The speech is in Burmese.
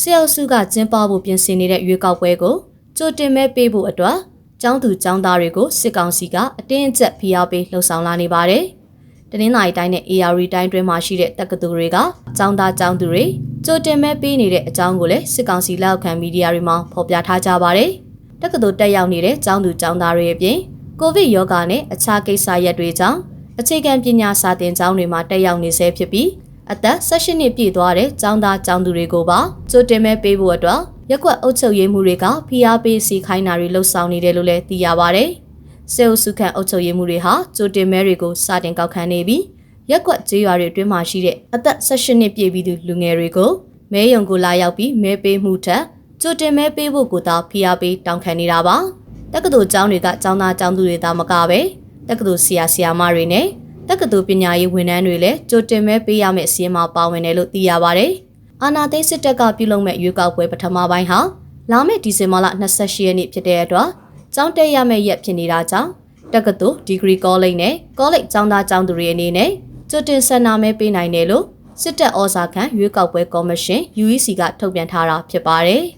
စစ်အုပ်စုကကျင်းပဖို့ပြင်ဆင်နေတဲ့ရွေးကောက်ပွဲကိုကြိုတင်မဲ့ပေးဖို့အတွက်ကျောင်းသူကျောင်းသားတွေကိုစစ်ကောင်စီကအတင်းအကျပ်ဖိအားပေးလှုံ့ဆော်လာနေပါတယ်။တနင်္လာရီတိုင်းနဲ့ AR တိုင်းတွင်းမှာရှိတဲ့တက္ကသိုလ်တွေကကျောင်းသားကျောင်းသူတွေကြိုတင်မဲ့ပေးနေတဲ့အကြောင်းကိုလည်းစစ်ကောင်စီလက်အောက်ခံမီဒီယာတွေမှာဖော်ပြထားကြပါတယ်။တက္ကသိုလ်တက်ရောက်နေတဲ့ကျောင်းသူကျောင်းသားတွေအပြင်ကိုဗစ်ရောဂါနဲ့အခြားကိစ္စရပ်တွေကြောင့်အခြေခံပညာစာသင်ကျောင်းတွေမှာတက်ရောက်နေဆဲဖြစ်ပြီး အသက်16နှစ်ပြည့်သွားတဲ့ကျောင်းသားကျောင်းသူတွေကိုပါကြိုတင်မဲ့ပေးဖို့အတွက်ရက်ကွက်အုပ်ချုပ်ရေးမှုတွေကဖိအားပေးစီခိုင်းတာတွေလှုပ်ဆောင်နေတယ်လို့လည်းသိရပါဗျ။စေအုပ်စုခန့်အုပ်ချုပ်ရေးမှုတွေဟာကြိုတင်မဲတွေကိုစတင်ကောက်ခံနေပြီးရက်ကွက်ကျေးရွာတွေအတွင်းမှာရှိတဲ့အသက်16နှစ်ပြည့်ပြီးသူလူငယ်တွေကိုမဲယုံကိုလာရောက်ပြီးမဲပေးမှုထက်ကြိုတင်မဲပေးဖို့ကိုသာဖိအားပေးတောင်းခံနေတာပါ။တက္ကသိုလ်ကျောင်းတွေကကျောင်းသားကျောင်းသူတွေသာမကပဲတက္ကသိုလ်ဆရာဆရာမတွေနဲ့ တက္ကသိုလ်ပညာရေးဝန်ထမ်းတွေလည်းကြိုတင်မဲပေးရမယ့်အစီအမပါဝင်တယ်လို့သိရပါတယ်။အာနာသိန်းစစ်တပ်ကပြုလုပ်မဲ့ရွေးကောက်ပွဲပထမပိုင်းဟာလာမယ့်ဒီဇင်ဘာလ28ရက်နေ့ဖြစ်တဲ့အတွက်ကျောင်းတက်ရမယ့်ရက်ဖြစ်နေတာကြောင့်တက္ကသိုလ်ဒီဂရီကောလိပ်နဲ့ကောလိပ်ကျောင်းသားကျောင်းသူတွေအနေနဲ့ကြိုတင်ဆန္ဒမဲပေးနိုင်တယ်လို့စစ်တပ်ဩဇာခံရွေးကောက်ပွဲကော်မရှင် UEC ကထုတ်ပြန်ထားတာဖြစ်ပါတယ်။